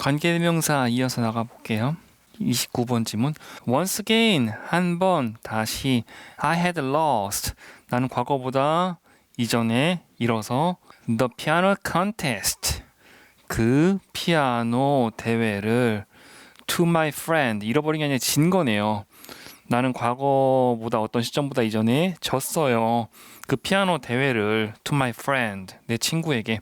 관계대명사 이어서 나가볼게요. 29번 지문. Once again, 한 번, 다시. I had lost. 나는 과거보다 이전에 잃어서 the piano contest. 그 피아노 대회를 to my friend. 잃어버린 게 아니라 진 거네요. 나는 과거보다 어떤 시점보다 이전에 졌어요. 그 피아노 대회를 to my friend 내 친구에게.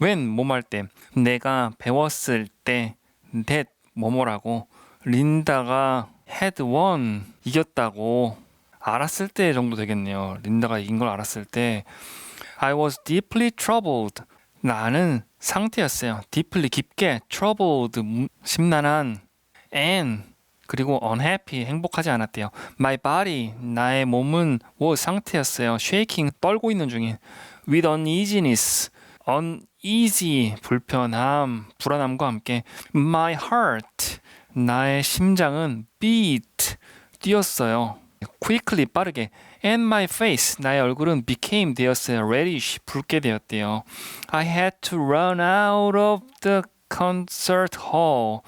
When 뭐할 때? 내가 배웠을 때 that 뭐뭐라고. 린다가 had won 이겼다고. 알았을 때 정도 되겠네요. 린다가 이긴 걸 알았을 때. I was deeply troubled. 나는 상태였어요. deeply 깊게 troubled 무- 심란한. And 그리고 unhappy 행복하지 않았대요. My body 나의 몸은 was 상태였어요. shaking 떨고 있는 중인 with uneasiness uneasy 불편함 불안함과 함께 my heart 나의 심장은 beat 뛰었어요. quickly 빠르게 and my face 나의 얼굴은 became 되었어요. reddish 붉게 되었대요. I had to run out of the concert hall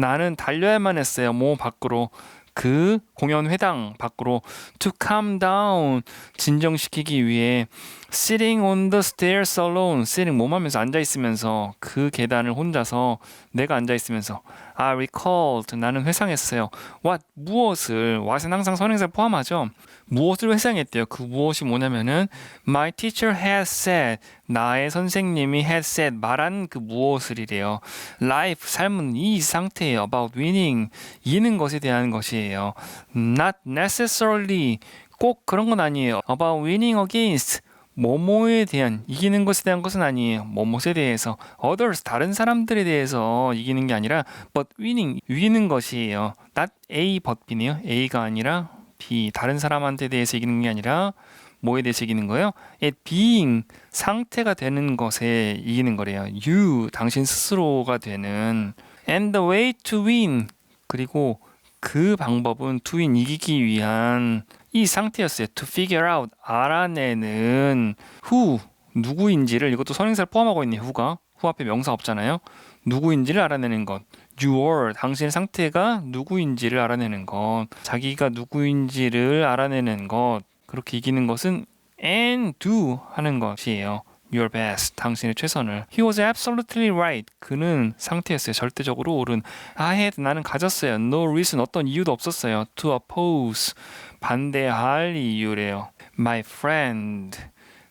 나는 달려야만 했어요. 모 밖으로. 그 공연 회당 밖으로. To calm down. 진정시키기 위해. Sitting on the stairs alone. Sitting 몸 하면서 앉아 있으면서 그 계단을 혼자서 내가 앉아 있으면서 I recalled 나는 회상했어요. what 무엇을 what은 항상 선행사를 포함하죠. 무엇을 회상했대요. 그 무엇이 뭐냐면은 my teacher had said 나의 선생님이 had said 말한 그 무엇을이래요. life 삶은 이 상태예요. about winning 이기는 것에 대한 것이에요. not necessarily 꼭 그런 건 아니에요. about winning against 뭐뭐에 대한 이기는 것에 대한 것은 아니에요. 뭐뭐에 대해서 others 다른 사람들에 대해서 이기는 게 아니라 but winning 이기는 것이에요. not A but B네요. A가 아니라 B 다른 사람한테 대해서 이기는 게 아니라 뭐에 대해서 이기는 거예요? it being 상태가 되는 것에 이기는 거래요. you 당신 스스로가 되는 and the way to win 그리고 그 방법은 to win 이기기 위한 이 상태였어요. to figure out 알아내는 who 누구인지를 이것도 선행사를 포함하고 있네. who가 who 앞에 명사 없잖아요. 누구인지를 알아내는 것. your 당신의 상태가 누구인지를 알아내는 것. 자기가 누구인지를 알아내는 것. 그렇게 이기는 것은 and do 하는 것이에요. Your best, 당신의 최선을. He was absolutely right. 그는 상태였어요. 절대적으로 옳은. I had 나는 가졌어요. No reason 어떤 이유도 없었어요. To oppose 반대할 이유래요. My friend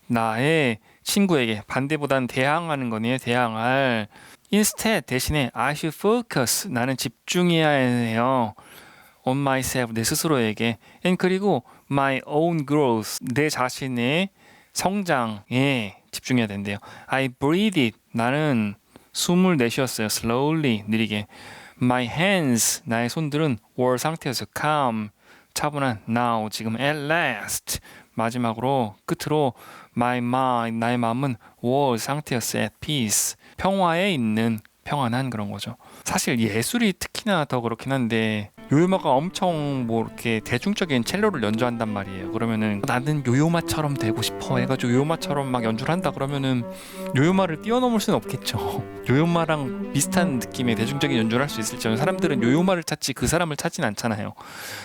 나의 친구에게 반대보다는 대항하는 거네요. 대항할. Instead 대신에 I should focus 나는 집중해야 해요. On myself 내 스스로에게. And 그리고 my own growth 내 자신의 성장에 집중해야 된대요. I breathed 나는 숨을 내쉬었어요. slowly. 느리게. My hands. 나의 손들은 were 상태에서 calm. 차분한. now. 지금 at last. 마지막으로 끝으로 my mind 나의 마음은 was 상태였어 at peace. 평화에 있는 평안한 그런 거죠. 사실 예술이 특히나 더 그렇긴 한데 요요마가 엄청 뭐 이렇게 대중적인 첼로를 연주한단 말이에요. 그러면은 나는 요요마처럼 되고 싶어 해가지고 요요마처럼 막 연주를 한다 그러면은 요요마를 뛰어넘을 수는 없겠죠. 요요마랑 비슷한 느낌의 대중적인 연주를 할 수 있을지 사람들은 요요마를 찾지 그 사람을 찾진 않잖아요.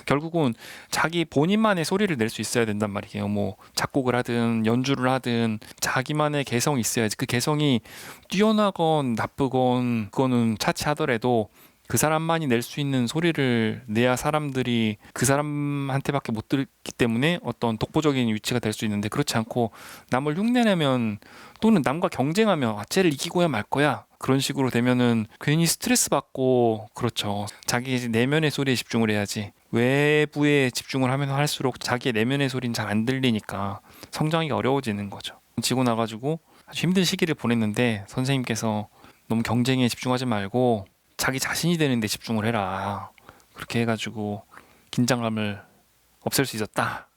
결국은 자기 본인만의 소리를 낼 수 있어야 된단 말이에요. 뭐 작곡을 하든 연주를 하든 자기만의 개성이 있어야지 그 개성이 뛰어나건 나쁘건 그거는 차치하더라도 그 사람만이 낼 수 있는 소리를 내야 사람들이 그 사람한테밖에 못 듣기 때문에 어떤 독보적인 위치가 될 수 있는데 그렇지 않고 남을 흉내내면 또는 남과 경쟁하면 아, 쟤를 이기고야 말 거야. 그런 식으로 되면은 괜히 스트레스 받고 그렇죠. 자기 내면의 소리에 집중을 해야지. 외부에 집중을 하면 할수록 자기의 내면의 소리는 잘 안 들리니까 성장하기가 어려워지는 거죠. 지고 나가지고 아주 힘든 시기를 보냈는데 선생님께서 너무 경쟁에 집중하지 말고 자기 자신이 되는데 집중을 해라. 그렇게 해가지고 긴장감을 없앨 수 있었다.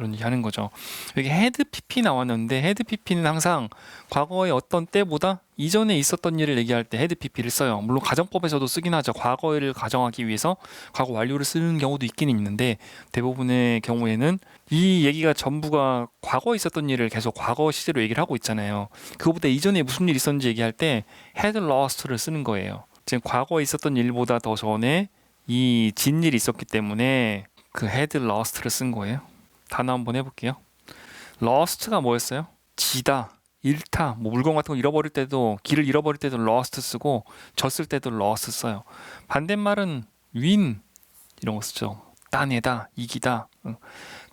이런 얘기 하는 거죠. 여기 헤드 PP 나왔는데 헤드 PP는 항상 과거의 어떤 때보다 이전에 있었던 일을 얘기할 때 헤드 PP를 써요. 물론 가정법에서도 쓰긴 하죠. 과거를 가정하기 위해서 과거 완료를 쓰는 경우도 있긴 있는데 대부분의 경우에는 이 얘기가 전부가 과거에 있었던 일을 계속 과거 시제로 얘기를 하고 있잖아요. 그거보다 이전에 무슨 일이 있었는지 얘기할 때 had lost를 쓰는 거예요. 지금 과거에 있었던 일보다 더 전에 이 진 일이 있었기 때문에 그 had lost를 쓴 거예요. 단어 한번 해볼게요. lost가 뭐였어요? 지다, 잃다, 뭐 물건 같은 거 잃어버릴 때도 길을 잃어버릴 때도 lost 쓰고 졌을 때도 lost 써요. 반대말은 win 이런 거 쓰죠. 따내다, 이기다. 응.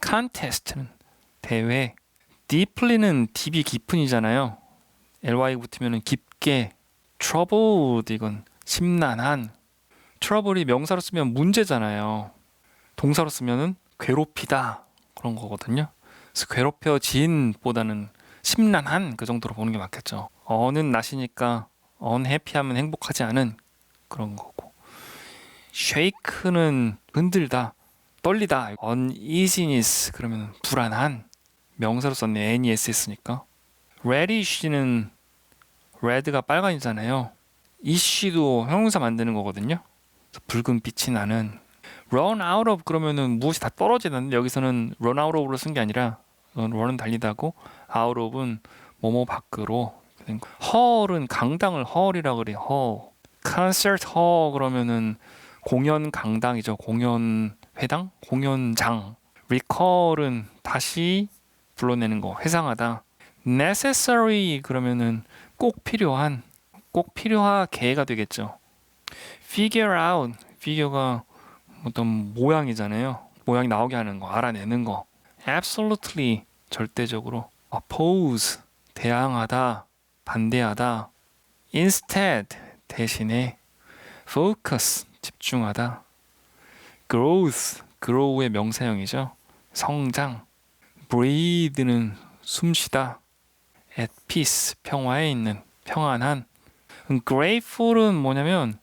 contest는 대회. deeply는 deep이 깊은이잖아요. ly 붙으면 깊게. troubled 이건 심란한. trouble이 명사로 쓰면 문제잖아요. 동사로 쓰면은 괴롭히다 그런 거거든요. 그래서 괴롭혀진보다는 심란한 그 정도로 보는 게 맞겠죠. 어는 나시니까 unhappy하면 행복하지 않은 그런 거고. shake는 흔들다, 떨리다. uneasiness 그러면 불안한 명사로 썼네. nes 했으니까. redish는 red가 빨간이잖아요. 이씨도 형용사 만드는 거거든요. 붉은 빛이 나는 run out of 그러면은 무엇이 다 떨어지는데 여기서는 run out of로 쓴 게 아니라 어, run은 달리다고 out of은 뭐뭐 밖으로. hall은 강당을 hall이라 그래 hall concert hall 그러면은 공연 강당이죠. 공연 회당? 공연장. recall은 다시 불러내는 거. 회상하다. necessary 그러면은 꼭 필요한 꼭 필요하게가 되겠죠 figure out figure가 어떤 모양이잖아요. 모양이 나오게 하는 거, 알아내는 거. absolutely 절대적으로 oppose 대항하다, 반대하다. instead 대신에 focus 집중하다. growth grow의 명사형이죠. 성장. breathe는 숨쉬다. at peace 평화에 있는 평안한. Grateful은 뭐냐면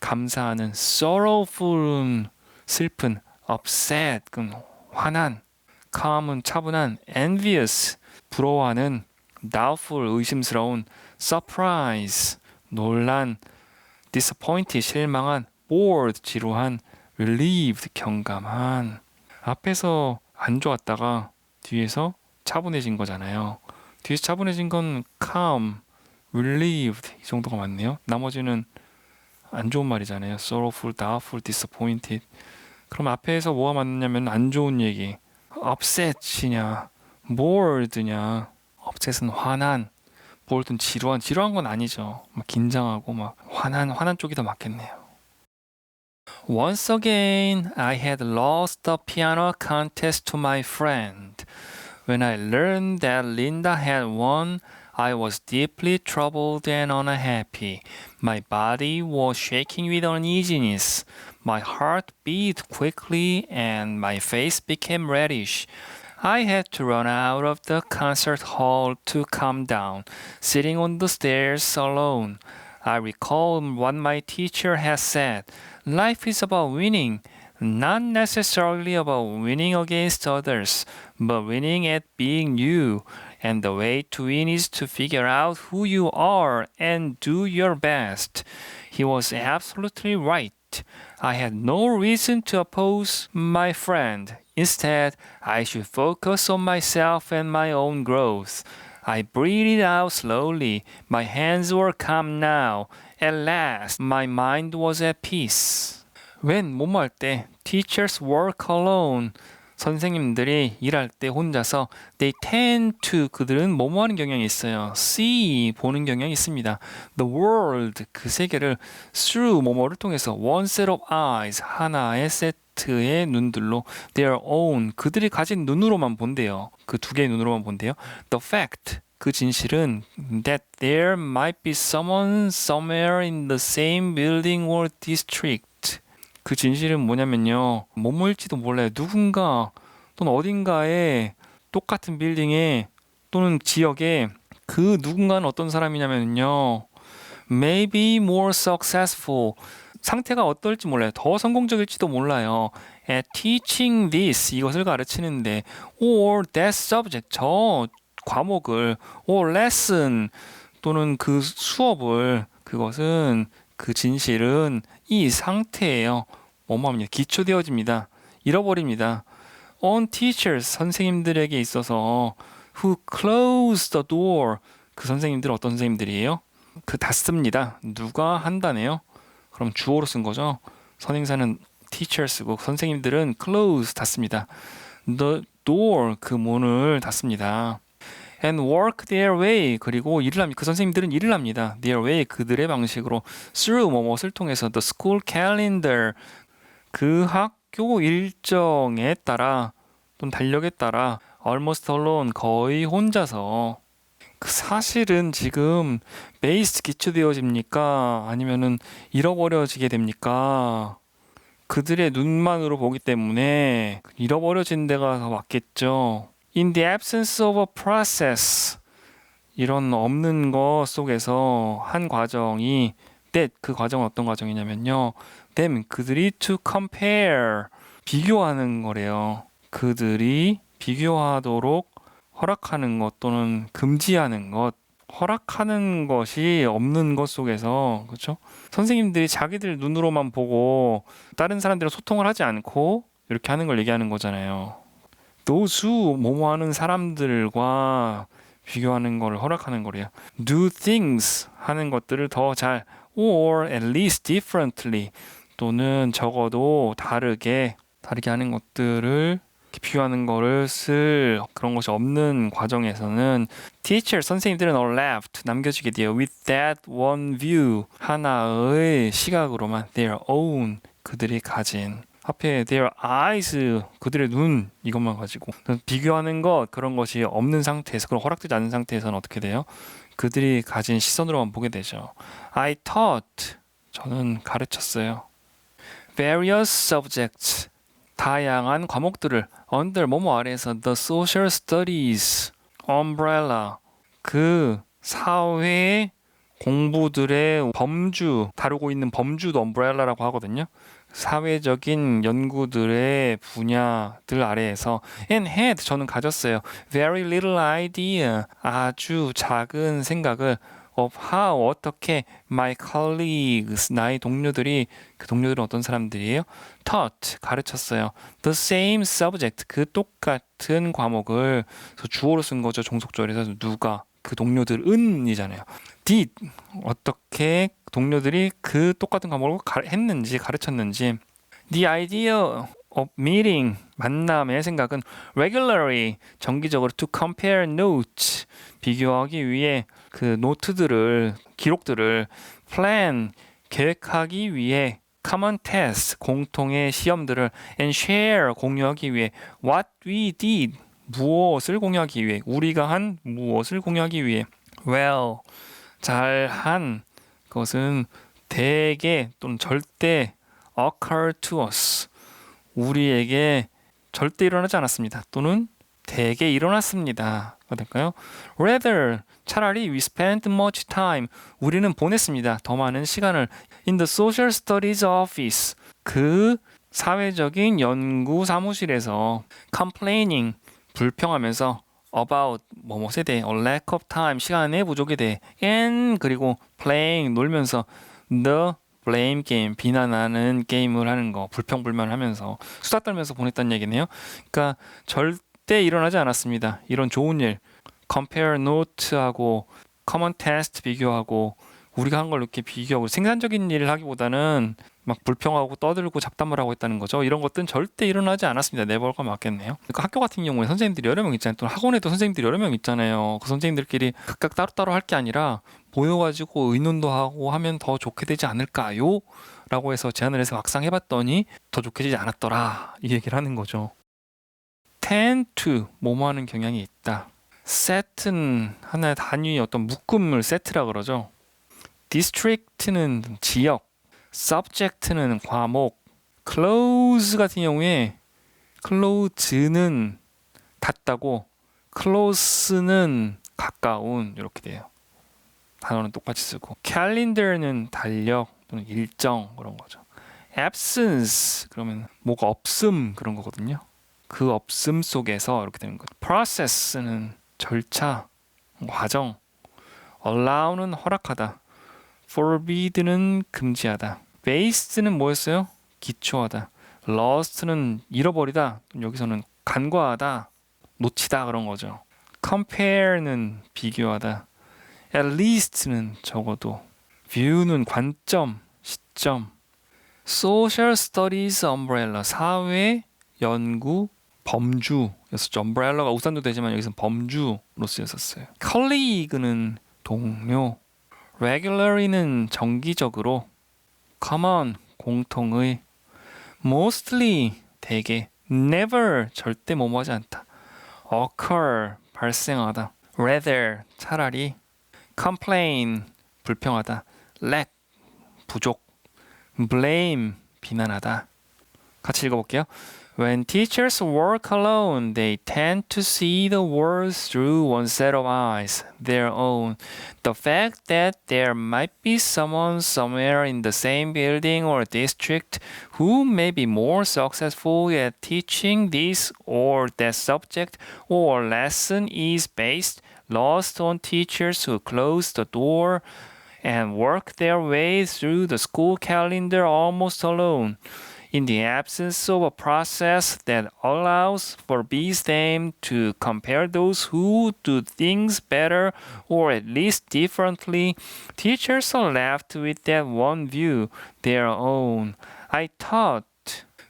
감사하는 sorrowful은 슬픈 upset 그 화난 calm은 차분한 envious 부러워하는 doubtful 의심스러운 surprise 놀란 disappointed 실망한 bored 지루한 relieved 경감한 앞에서 안 좋았다가 뒤에서 차분해진 거잖아요. 뒤에서 차분해진 건 calm, relieved 이 정도가 맞네요. 나머지는 안 좋은 말이잖아요. sorrowful, doubtful, disappointed. 그럼 앞에서 뭐가 맞느냐면 안 좋은 얘기. upset이냐, bored냐. upset은 화난, bored는 지루한. 지루한 건 아니죠. 막 긴장하고 막 화난, 화난 쪽이 더 맞겠네요. Once again, I had lost the piano contest to my friend. When I learned that Linda had won, I was deeply troubled and unhappy. My body was shaking with uneasiness. My heart beat quickly and my face became reddish. I had to run out of the concert hall to calm down, sitting on the stairs alone. I recall what my teacher had said life is about winning, not necessarily about winning against others, but winning at being you. And the way to win is to figure out who you are and do your best. He was absolutely right. I had no reason to oppose my friend. Instead, I should focus on myself and my own growth. I breathed out slowly. My hands were calm now. At last, my mind was at peace. When 뭐뭐 할 때, teachers work alone. 선생님들이 일할 때 혼자서 they tend to 그들은 뭐뭐 하는 경향이 있어요. see 보는 경향이 있습니다. The world 그 세계를 through 뭐뭐를 통해서 one set of eyes 하나의 세트의 눈들로 their own 그들이 가진 눈으로만 본대요. 그 두 개의 눈으로만 본대요. The fact 그 진실은 that there might be someone somewhere in the same building or district 그 진실은 뭐냐면요. 뭐뭐일지도 몰라요. 누군가 또는 어딘가에 똑같은 빌딩에 또는 지역에 그 누군가는 어떤 사람이냐면요. maybe more successful 상태가 어떨지 몰라요. 더 성공적일지도 몰라요. at teaching this 이것을 가르치는데 or that subject 저 과목을 or lesson 또는 그 수업을 그것은 그 진실은 이 상태예요. 뭐뭐합니다. 기초되어집니다. 잃어버립니다. On teachers 선생님들에게 있어서 who close the door 그 선생님들 어떤 선생님들이에요? 그 닫습니다. 누가 한다네요? 그럼 주어로 쓴 거죠. 선행사는 teacher 쓰고 선생님들은 close 닫습니다. The door 그 문을 닫습니다. And work their way 그리고 일을 합니다. 그 선생님들은 일을 합니다. Their way 그들의 방식으로 through 뭐뭇을 통해서 the school calendar 그 학교 일정에 따라 또는 달력에 따라 almost alone 거의 혼자서 그 사실은 지금 베이스 기초되어집니까? 아니면은 잃어버려지게 됩니까? 그들의 눈만으로 보기 때문에 잃어버려진 데가 더 맞겠죠. In the absence of a process 이런 없는 것 속에서 한 과정이 that 그 과정은 어떤 과정이냐면요. Them 그들이 to compare 비교하는 거래요. 그들이 비교하도록 허락하는 것 또는 금지하는 것 허락하는 것이 없는 것 속에서 그렇죠? 선생님들이 자기들 눈으로만 보고 다른 사람들이랑 소통을 하지 않고 이렇게 하는 걸 얘기하는 거잖아요. 노수 뭐뭐 하는 사람들과 비교하는 걸 허락하는 거래요. Do things 하는 것들을 더 잘 or at least differently 또는 적어도 다르게 다르게 하는 것들을 비교하는 거를 쓸 그런 것이 없는 과정에서는 teacher 선생님들은 are left 남겨지게 돼요 with that one view 하나의 시각으로만 their own 그들이 가진 앞에 their eyes 그들의 눈 이것만 가지고 비교하는 것 그런 것이 없는 상태에서 그런 허락되지 않은 상태에서는 어떻게 돼요? 그들이 가진 시선으로만 보게 되죠. I taught 저는 가르쳤어요. Various subjects 다양한 과목들을 under 뭐뭐 아래에서 the social studies umbrella 그 사회 공부들의 범주 다루고 있는 범주도 umbrella라고 하거든요. 사회적인 연구들의 분야들 아래에서 and had 저는 가졌어요. very little idea 아주 작은 생각을 of how 어떻게 my colleagues 나의 동료들이 그 동료들은 어떤 사람들이에요? taught 가르쳤어요. the same subject 그 똑같은 과목을 주어로 쓴 거죠. 종속절에서 누가 그 동료들은이잖아요. did 어떻게 동료들이 그 똑같은 과목을 가, 했는지 가르쳤는지 the idea of meeting 만남의 생각은 regularly 정기적으로 to compare notes 비교하기 위해 그 노트들을 기록들을 plan 계획하기 위해 common test 공통의 시험들을 and share 공유하기 위해 what we did 무엇을 공유하기 위해 우리가 한 무엇을 공유하기 위해 well 잘한 것은 대개 또는 절대 occur to us 우리에게 절대 일어나지 않았습니다. 또는 대개 일어났습니다. 가 될까요? Rather 차라리 we spent much time 우리는 보냈습니다. 더 많은 시간을 in the social studies office 그 사회적인 연구 사무실에서 complaining 불평하면서 about 뭐뭐에 대해 a lack of time 시간의 부족에 대해 and 그리고 playing 놀면서 the blame game 비난하는 게임을 하는 거 불평불만하면서 수다 떨면서 보냈다는 얘기네요. 그러니까 절대 일어나지 않았습니다. 이런 좋은 일 compare note하고 common test 비교하고 우리가 한 걸 이렇게 비교하고 생산적인 일을 하기보다는 막 불평하고 떠들고 잡담을 하고 있다는 거죠. 이런 것들은 절대 일어나지 않았습니다. 내벌과 맞겠네요. 그러니까 학교 같은 경우에 선생님들이 여러 명 있잖아요. 또 학원에도 선생님들이 여러 명 있잖아요. 그 선생님들끼리 각각 따로따로 할 게 아니라 모여가지고 의논도 하고 하면 더 좋게 되지 않을까요? 라고 해서 제안을 해서 막상 해봤더니 더 좋게 되지 않았더라. 이 얘기를 하는 거죠. tend to 뭐뭐 하는 경향이 있다. set는 하나의 단위의 어떤 묶음을 세트라 그러죠. district는 지역, subject는 과목, close 같은 경우에 close는 닿다고 close는 가까운 이렇게 돼요. 단어는 똑같이 쓰고 calendar는 달력 또는 일정 그런 거죠. absence 그러면 뭐가 없음 그런 거거든요. 그 없음 속에서 이렇게 되는 거죠. process는 절차, 과정, allow는 허락하다, forbid는 금지하다, base는 뭐였어요? 기초하다, lost는 잃어버리다, 여기서는 간과하다, 놓치다 그런 거죠. compare는 비교하다, at least는 적어도, view는 관점, 점. Social Studies Umbrella 사회 연구 범주였었죠. umbrella가 우산도 되지만 여기서 범주로 쓰였었어요. colleague는 동료, regularly는 정기적으로, common 공통의, mostly 대개, never 절대 뭐뭐하지 않다, occur 발생하다, rather 차라리, complain 불평하다, lack 부족, blame 비난하다. 같이 읽어볼게요. When teachers work alone, they tend to see the world through one set of eyes, their own. The fact that there might be someone somewhere in the same building or district who may be more successful at teaching this or that subject or lesson is based lost on teachers who close the door and work their way through the school calendar almost alone. In the absence of a process that allows for these them to compare those who do things better or at least differently, teachers are left with that one view, their own. I taught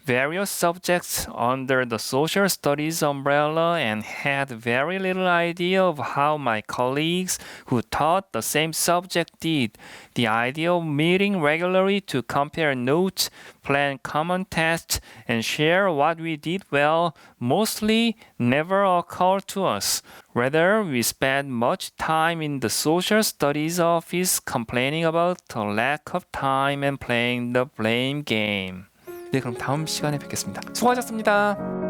various subjects under the social studies umbrella and had very little idea of how my colleagues who taught the same subject did. The idea of meeting regularly to compare notes, plan common tests, and share what we did well mostly never occurred to us. Rather, we spent much time in the social studies office complaining about the lack of time and playing the blame game. 네, 그럼 다음 시간에 뵙겠습니다. 수고하셨습니다.